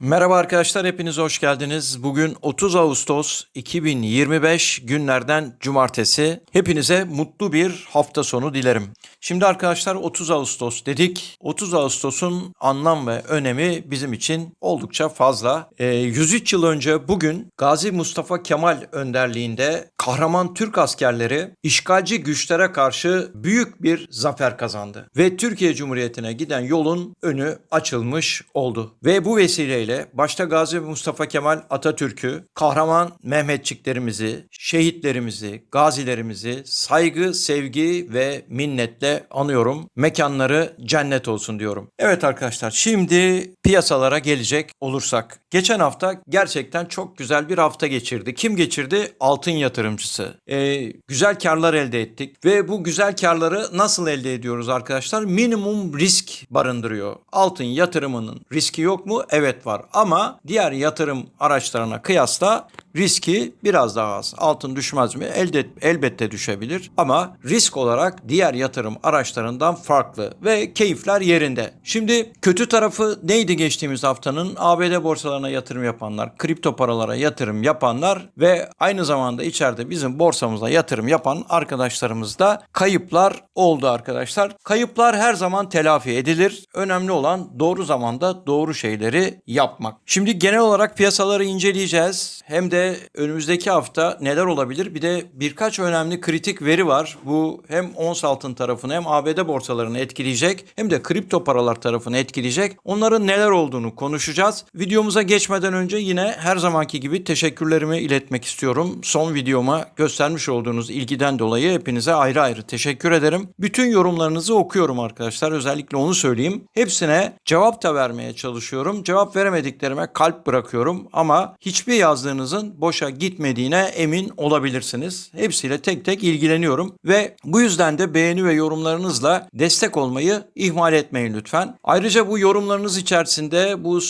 Merhaba arkadaşlar hepiniz hoş geldiniz. Bugün 30 Ağustos 2025 günlerden cumartesi. Hepinize mutlu bir hafta sonu dilerim. Şimdi arkadaşlar 30 Ağustos dedik. 30 Ağustos'un anlam ve önemi bizim için oldukça fazla. Ee, 103 yıl önce bugün Gazi Mustafa Kemal önderliğinde kahraman Türk askerleri işgalci güçlere karşı büyük bir zafer kazandı. Ve Türkiye Cumhuriyeti'ne giden yolun önü açılmış oldu. Ve bu vesileyle başta Gazi Mustafa Kemal Atatürk'ü, kahraman Mehmetçiklerimizi, şehitlerimizi, gazilerimizi saygı, sevgi ve minnetle anıyorum. Mekanları cennet olsun diyorum. Evet arkadaşlar şimdi piyasalara gelecek olursak. Geçen hafta gerçekten çok güzel bir hafta geçirdi. Kim geçirdi? Altın yatırımcısı. Ee, güzel karlar elde ettik ve bu güzel karları nasıl elde ediyoruz arkadaşlar? Minimum risk barındırıyor. Altın yatırımının riski yok mu? Evet var ama diğer yatırım araçlarına kıyasla riski biraz daha az. Altın düşmez mi? Elde, elbette düşebilir ama risk olarak diğer yatırım araçlarından farklı ve keyifler yerinde. Şimdi kötü tarafı neydi geçtiğimiz haftanın? ABD borsalarına yatırım yapanlar, kripto paralara yatırım yapanlar ve aynı zamanda içeride bizim borsamıza yatırım yapan arkadaşlarımızda kayıplar oldu arkadaşlar. Kayıplar her zaman telafi edilir. Önemli olan doğru zamanda doğru şeyleri yapmak. Şimdi genel olarak piyasaları inceleyeceğiz. Hem de önümüzdeki hafta neler olabilir? Bir de birkaç önemli kritik veri var. Bu hem ons altın tarafını hem ABD borsalarını etkileyecek hem de kripto paralar tarafını etkileyecek. Onların neler olduğunu konuşacağız. Videomuza geçmeden önce yine her zamanki gibi teşekkürlerimi iletmek istiyorum. Son videoma göstermiş olduğunuz ilgiden dolayı hepinize ayrı ayrı teşekkür ederim. Bütün yorumlarınızı okuyorum arkadaşlar. Özellikle onu söyleyeyim. Hepsine cevap da vermeye çalışıyorum. Cevap veremediklerime kalp bırakıyorum ama hiçbir yazdığınızın boşa gitmediğine emin olabilirsiniz. Hepsiyle tek tek ilgileniyorum ve bu yüzden de beğeni ve yorumlarınızla destek olmayı ihmal etmeyin lütfen. Ayrıca bu yorumlarınız içerisinde bu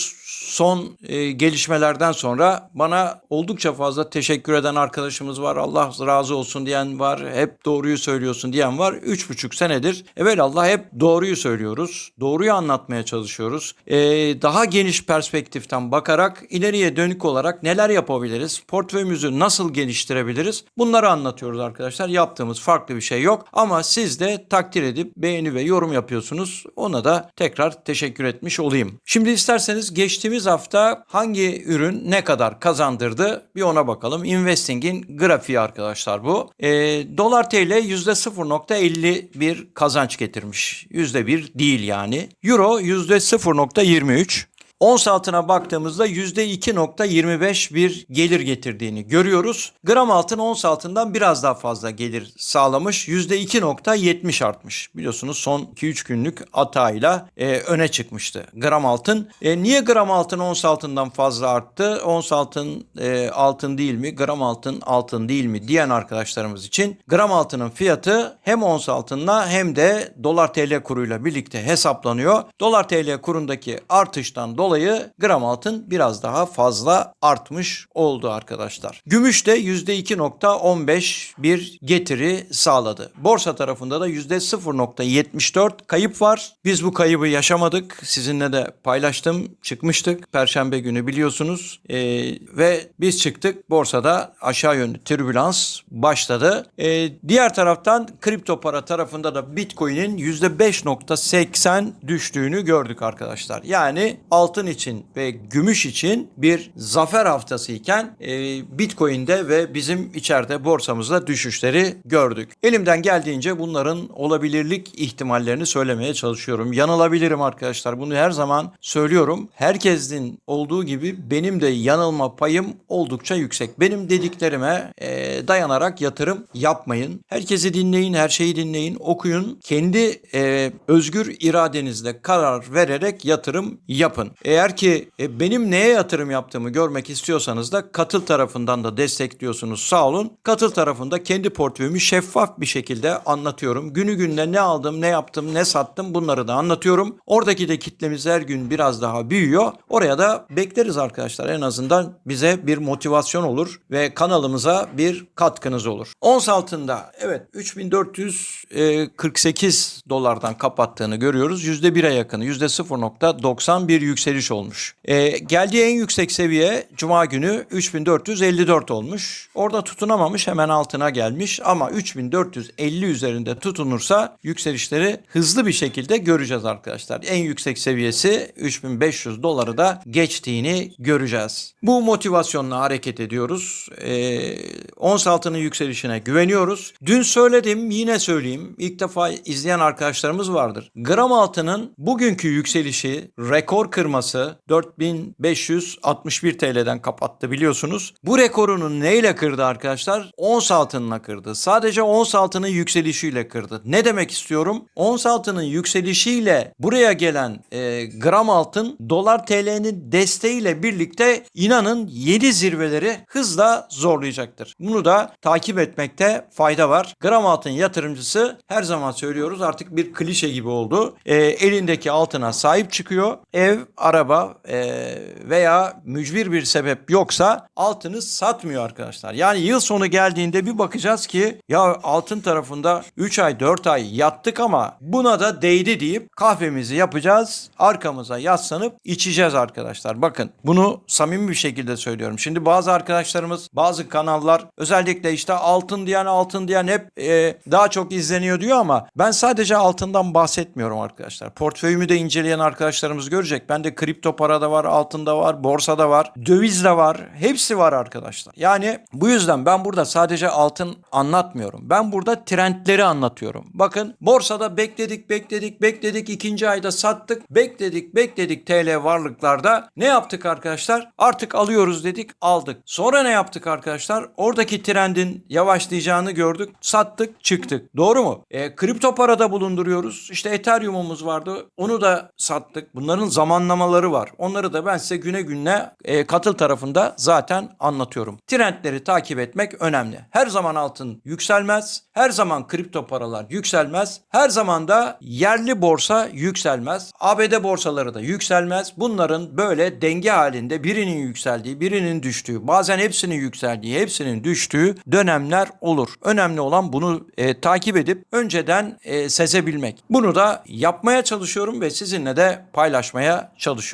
son e, gelişmelerden sonra bana oldukça fazla teşekkür eden arkadaşımız var. Allah razı olsun diyen var. Hep doğruyu söylüyorsun diyen var. Üç buçuk senedir Allah hep doğruyu söylüyoruz. Doğruyu anlatmaya çalışıyoruz. E, daha geniş perspektiften bakarak ileriye dönük olarak neler yapabiliriz? Portföyümüzü nasıl geliştirebiliriz? Bunları anlatıyoruz arkadaşlar. Yaptığımız farklı bir şey yok. Ama siz de takdir edip beğeni ve yorum yapıyorsunuz. Ona da tekrar teşekkür etmiş olayım. Şimdi isterseniz geçtiğimiz hafta hangi ürün ne kadar kazandırdı bir ona bakalım. Investing'in grafiği arkadaşlar bu. E, dolar TL %0.50 bir kazanç getirmiş. %1 değil yani. Euro %0.23. Ons altına baktığımızda %2.25 bir gelir getirdiğini görüyoruz. Gram altın ons altından biraz daha fazla gelir sağlamış. %2.70 artmış. Biliyorsunuz son 2-3 günlük atağıyla e, öne çıkmıştı gram altın. E, niye gram altın ons altından fazla arttı? Ons altın e, altın değil mi? Gram altın altın değil mi? diyen arkadaşlarımız için gram altının fiyatı hem ons altınla hem de dolar TL kuruyla birlikte hesaplanıyor. Dolar TL kurundaki artıştan dolayı gram altın biraz daha fazla artmış oldu arkadaşlar. Gümüş de %2.15 bir getiri sağladı. Borsa tarafında da %0.74 kayıp var. Biz bu kaybı yaşamadık. Sizinle de paylaştım. Çıkmıştık. Perşembe günü biliyorsunuz. Ee, ve biz çıktık. Borsada aşağı yönlü türbülans başladı. Ee, diğer taraftan kripto para tarafında da Bitcoin'in %5.80 düştüğünü gördük arkadaşlar. Yani altın için ve gümüş için bir zafer haftası iken e, Bitcoin'de ve bizim içeride borsamızda düşüşleri gördük. Elimden geldiğince bunların olabilirlik ihtimallerini söylemeye çalışıyorum. Yanılabilirim arkadaşlar. Bunu her zaman söylüyorum. Herkesin olduğu gibi benim de yanılma payım oldukça yüksek. Benim dediklerime e, dayanarak yatırım yapmayın. Herkesi dinleyin, her şeyi dinleyin, okuyun. Kendi e, özgür iradenizle karar vererek yatırım yapın. Eğer ki e, benim neye yatırım yaptığımı görmek istiyorsanız da katıl tarafından da destekliyorsunuz sağ olun. Katıl tarafında kendi portföyümü şeffaf bir şekilde anlatıyorum. Günü gününe ne aldım, ne yaptım, ne sattım bunları da anlatıyorum. Oradaki de kitlemiz her gün biraz daha büyüyor. Oraya da bekleriz arkadaşlar. En azından bize bir motivasyon olur ve kanalımıza bir katkınız olur. Ons altında evet 3448 dolardan kapattığını görüyoruz. %1'e yakın, %0.90 bir yükseliş yükseliş olmuş. Ee, geldiği en yüksek seviye Cuma günü 3454 olmuş. Orada tutunamamış hemen altına gelmiş ama 3450 üzerinde tutunursa yükselişleri hızlı bir şekilde göreceğiz arkadaşlar. En yüksek seviyesi 3500 doları da geçtiğini göreceğiz. Bu motivasyonla hareket ediyoruz. Ee, ons altının yükselişine güveniyoruz. Dün söyledim yine söyleyeyim. İlk defa izleyen arkadaşlarımız vardır. Gram altının bugünkü yükselişi rekor kırması 4561 TL'den kapattı biliyorsunuz. Bu rekorunu neyle kırdı arkadaşlar? Ons altınla kırdı. Sadece ons altının yükselişiyle kırdı. Ne demek istiyorum? Ons altının yükselişiyle buraya gelen e, gram altın dolar TL'nin desteğiyle birlikte inanın yeni zirveleri hızla zorlayacaktır. Bunu da takip etmekte fayda var. Gram altın yatırımcısı her zaman söylüyoruz artık bir klişe gibi oldu. E, elindeki altına sahip çıkıyor. Ev, araba e, veya mücbir bir sebep yoksa altını satmıyor arkadaşlar. Yani yıl sonu geldiğinde bir bakacağız ki ya altın tarafında 3 ay 4 ay yattık ama buna da değdi deyip kahvemizi yapacağız. Arkamıza yaslanıp içeceğiz arkadaşlar. Bakın bunu samimi bir şekilde söylüyorum. Şimdi bazı arkadaşlarımız bazı kanallar özellikle işte altın diyen altın diyen hep e, daha çok izleniyor diyor ama ben sadece altından bahsetmiyorum arkadaşlar. Portföyümü de inceleyen arkadaşlarımız görecek. Bende kripto parada var, altında var, borsada var, döviz de var. Hepsi var arkadaşlar. Yani bu yüzden ben burada sadece altın anlatmıyorum. Ben burada trendleri anlatıyorum. Bakın borsada bekledik, bekledik, bekledik. ikinci ayda sattık. Bekledik, bekledik TL varlıklarda. Ne yaptık arkadaşlar? Artık alıyoruz dedik, aldık. Sonra ne yaptık arkadaşlar? Oradaki trendin yavaşlayacağını gördük. Sattık, çıktık. Doğru mu? E, kripto parada bulunduruyoruz. İşte Ethereum'umuz vardı. Onu da sattık. Bunların zamanlamaları var. Onları da ben size güne güne e, katıl tarafında zaten anlatıyorum. Trendleri takip etmek önemli. Her zaman altın yükselmez. Her zaman kripto paralar yükselmez. Her zaman da yerli borsa yükselmez. ABD borsaları da yükselmez. Bunların böyle denge halinde birinin yükseldiği, birinin düştüğü, bazen hepsinin yükseldiği, hepsinin düştüğü dönemler olur. Önemli olan bunu e, takip edip önceden e, sezebilmek. Bunu da yapmaya çalışıyorum ve sizinle de paylaşmaya çalışıyorum.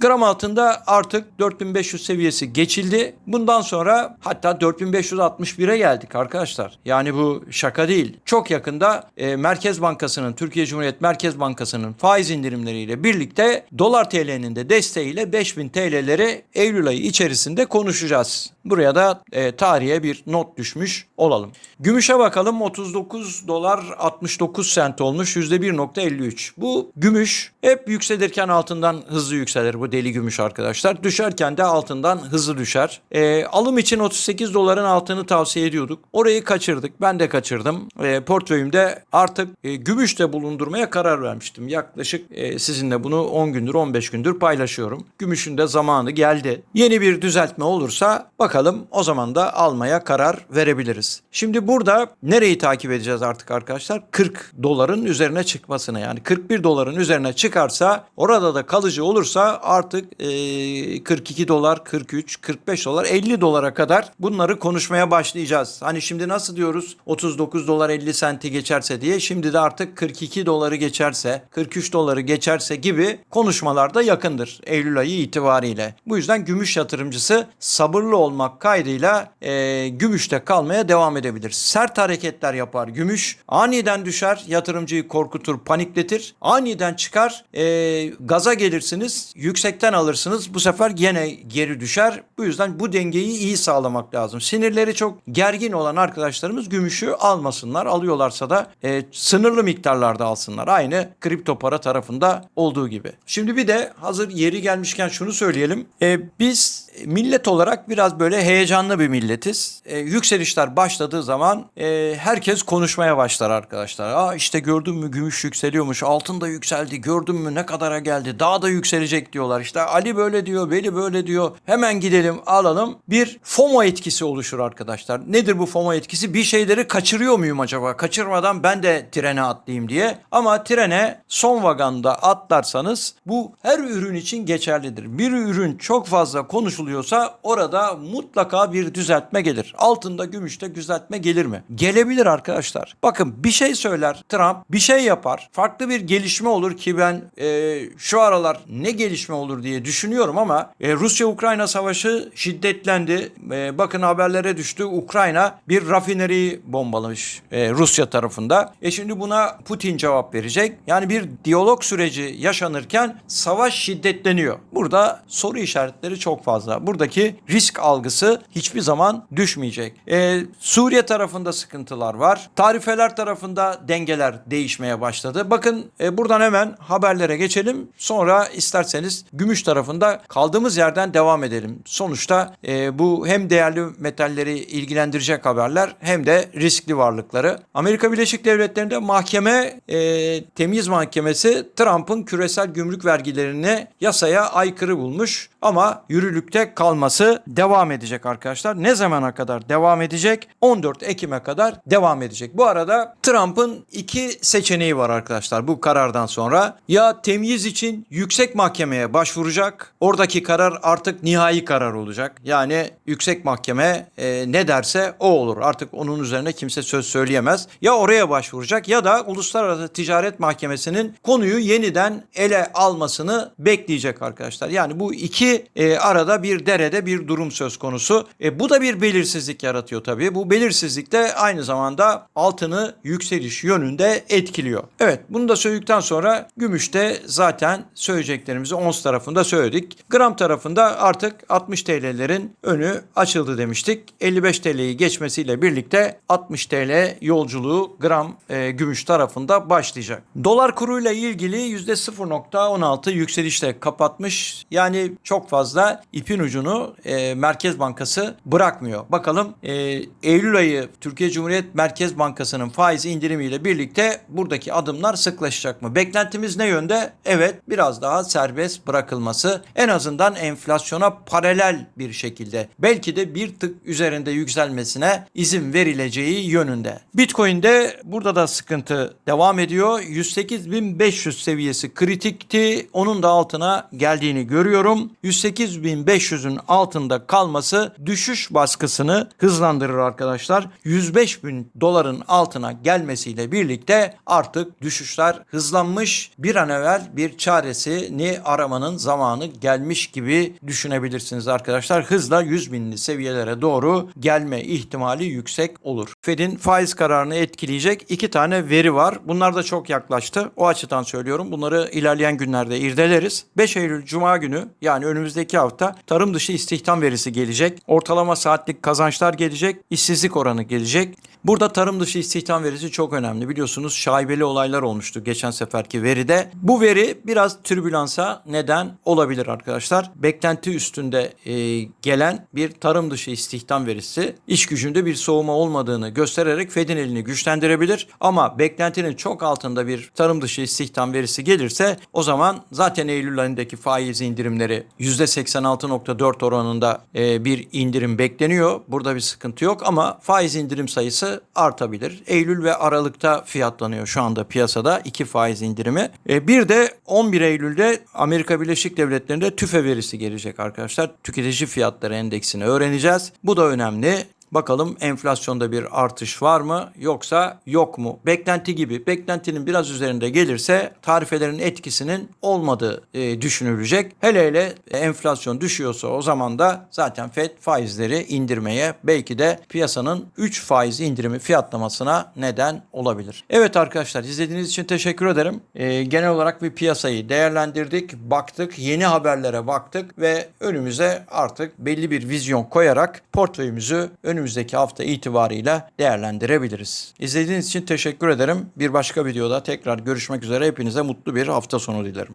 Gram altında artık 4500 seviyesi geçildi. Bundan sonra hatta 4561'e geldik arkadaşlar. Yani bu şaka değil. Çok yakında e, Merkez Bankası'nın, Türkiye Cumhuriyet Merkez Bankası'nın faiz indirimleriyle birlikte dolar TL'nin de desteğiyle 5000 TL'leri Eylül ayı içerisinde konuşacağız. Buraya da e, tarihe bir not düşmüş olalım. Gümüşe bakalım 39 dolar 69 sent olmuş %1.53. Bu gümüş hep yükselirken altından hızlı yükselir bu deli gümüş arkadaşlar. Düşerken de altından hızlı düşer. E, alım için 38 doların altını tavsiye ediyorduk. Orayı kaçırdık. Ben de kaçırdım. E, portföyümde artık e, gümüş de bulundurmaya karar vermiştim. Yaklaşık e, sizinle bunu 10 gündür 15 gündür paylaşıyorum. Gümüşün de zamanı geldi. Yeni bir düzeltme olursa bakalım o zaman da almaya karar verebiliriz. Şimdi burada nereyi takip edeceğiz artık arkadaşlar? 40 doların üzerine çıkmasını yani 41 doların üzerine çıkarsa orada da kalıcı olursa artık e, 42 dolar, 43, 45 dolar, 50 dolara kadar bunları konuşmaya başlayacağız. Hani şimdi nasıl diyoruz 39 dolar 50 senti geçerse diye şimdi de artık 42 doları geçerse, 43 doları geçerse gibi konuşmalarda yakındır Eylül ayı itibariyle. Bu yüzden gümüş yatırımcısı sabırlı olmak kaydıyla e, gümüşte kalmaya devam edebilir. Sert hareketler yapar gümüş. Aniden düşer, yatırımcıyı korkutur, panikletir. Aniden çıkar, e, gaza gelirsiniz, yüksekten alırsınız. Bu sefer yine geri düşer. Bu yüzden bu dengeyi iyi sağlamak lazım. Sinirleri çok gergin olan arkadaşlarımız gümüşü almasınlar. Alıyorlarsa da e, sınırlı miktarlarda alsınlar. Aynı kripto para tarafında olduğu gibi. Şimdi bir de hazır yeri gelmişken şunu söyleyelim. E, biz millet olarak biraz böyle heyecanlı bir milletiz. E, yükselişler başladığı zaman e, herkes konuşmaya başlar arkadaşlar. Aa işte gördün mü gümüş yükseliyormuş, altın da yükseldi, gördün mü ne kadara geldi, daha da yükselecek diyorlar. İşte Ali böyle diyor, Veli böyle diyor. Hemen gidelim alalım. Bir FOMO etkisi oluşur arkadaşlar. Nedir bu FOMO etkisi? Bir şeyleri kaçırıyor muyum acaba? Kaçırmadan ben de trene atlayayım diye. Ama trene son vaganda atlarsanız bu her ürün için geçerlidir. Bir ürün çok fazla konuşuluyorsa orada mutlaka bir düzeltme gelir. Altında, gümüşte düzeltme gelir mi? Gelebilir arkadaşlar. Bakın bir şey söyler Trump, bir şey yapar. Farklı bir gelişme olur ki ben e, şu aralar ne gelişme olur diye düşünüyorum ama e, Rusya-Ukrayna savaşı şiddetlendi. E, bakın haberlere düştü. Ukrayna bir rafineriyi bombalamış e, Rusya tarafında. E şimdi buna Putin cevap verecek. Yani bir diyalog süreci yaşanırken savaş şiddetleniyor. Burada soru işaretleri çok fazla. Buradaki risk algısı hiçbir zaman düşmeyecek. E, Suriye tarafında sıkıntılar var. Tarifeler tarafında dengeler değişmeye başladı. Bakın e, buradan hemen haberlere geçelim. Sonra isterseniz gümüş tarafında kaldığımız yerden devam edelim. Sonuçta e, bu hem değerli metalleri ilgilendirecek haberler hem de riskli varlıkları. Amerika Birleşik Devletleri'nde mahkeme e, temiz mahkemesi Trump'ın küresel gümrük vergilerini yasaya aykırı bulmuş ama yürürlükte kalması devam edecek arkadaşlar. Ne zamana kadar devam edecek? 14 Ekim'e kadar devam edecek. Bu arada Trump'ın iki seçeneği var arkadaşlar bu karardan sonra. Ya temyiz için yüksek mahkemeye başvuracak. Oradaki karar artık nihai karar olacak. Yani yüksek mahkeme e, ne derse o olur. Artık onun üzerine kimse söz söyleyemez. Ya oraya başvuracak ya da Uluslararası Ticaret Mahkemesi'nin konuyu yeniden ele almasını bekleyecek arkadaşlar. Yani bu iki e, arada bir derede bir durum söz konusu. E, bu da bir belirsizlik yaratıyor tabii. Bu belirsizlik de aynı zamanda altını yükseliş yönünde etkiliyor. Evet bunu da söyledikten sonra gümüşte zaten söyleyeceklerimizi ons tarafında söyledik. Gram tarafında artık 60 TL'lerin önü açıldı demiştik. 55 TL'yi geçmesiyle birlikte 60 TL yolculuğu gram e, gümüş tarafında başlayacak. Dolar kuruyla ilgili %0.16 yükselişle kapatmış. Yani çok fazla ipin ucunu e, Merkez Bankası bırakmıyor. Bakalım e, ayı Türkiye Cumhuriyet Merkez Bankası'nın faiz indirimiyle birlikte buradaki adımlar sıklaşacak mı? Beklentimiz ne yönde? Evet biraz daha serbest bırakılması en azından enflasyona paralel bir şekilde belki de bir tık üzerinde yükselmesine izin verileceği yönünde. Bitcoin'de burada da sıkıntı devam ediyor. 108.500 seviyesi kritikti. Onun da altına geldiğini görüyorum. 108.500'ün altında kalması düşüş baskısını hızlandırır arkadaşlar. 105 bin doların altına gelmesiyle birlikte artık düşüşler hızlanmış. Bir an evvel bir çaresini aramanın zamanı gelmiş gibi düşünebilirsiniz arkadaşlar. Hızla 100 binli seviyelere doğru gelme ihtimali yüksek olur. Fed'in faiz kararını etkileyecek iki tane veri var. Bunlar da çok yaklaştı. O açıdan söylüyorum. Bunları ilerleyen günlerde irdeleriz. 5 Eylül Cuma günü yani önümüzdeki hafta tarım dışı istihdam verisi gelecek. Ortalama saatlik kazançlar gelecek. İşsizlik oranı gelecek. Burada tarım dışı istihdam verisi çok önemli. Biliyorsunuz şaibeli olaylar olmuştu geçen seferki veride. Bu veri biraz türbülansa neden olabilir arkadaşlar. Beklenti üstünde e, gelen bir tarım dışı istihdam verisi iş gücünde bir soğuma olmadığını göstererek Fed'in elini güçlendirebilir. Ama beklentinin çok altında bir tarım dışı istihdam verisi gelirse o zaman zaten Eylül ayındaki faiz indirimleri %86.4 oranında e, bir indirim bekleniyor. Burada bir sıkıntı yok ama faiz indirim sayısı artabilir. Eylül ve Aralık'ta fiyatlanıyor şu anda piyasada iki faiz indirimi. E, bir de 11 Eylül'de Amerika Birleşik Devletleri'nde tüfe verisi gelecek arkadaşlar. Tüketici fiyatları endeksini öğreneceğiz. Bu da önemli. Bakalım enflasyonda bir artış var mı yoksa yok mu? Beklenti gibi. Beklentinin biraz üzerinde gelirse tarifelerin etkisinin olmadığı e, düşünülecek. Hele hele enflasyon düşüyorsa o zaman da zaten FED faizleri indirmeye belki de piyasanın 3 faiz indirimi fiyatlamasına neden olabilir. Evet arkadaşlar izlediğiniz için teşekkür ederim. E, genel olarak bir piyasayı değerlendirdik, baktık, yeni haberlere baktık ve önümüze artık belli bir vizyon koyarak portföyümüzü önümüzdeki hafta itibarıyla değerlendirebiliriz. İzlediğiniz için teşekkür ederim. Bir başka videoda tekrar görüşmek üzere. Hepinize mutlu bir hafta sonu dilerim.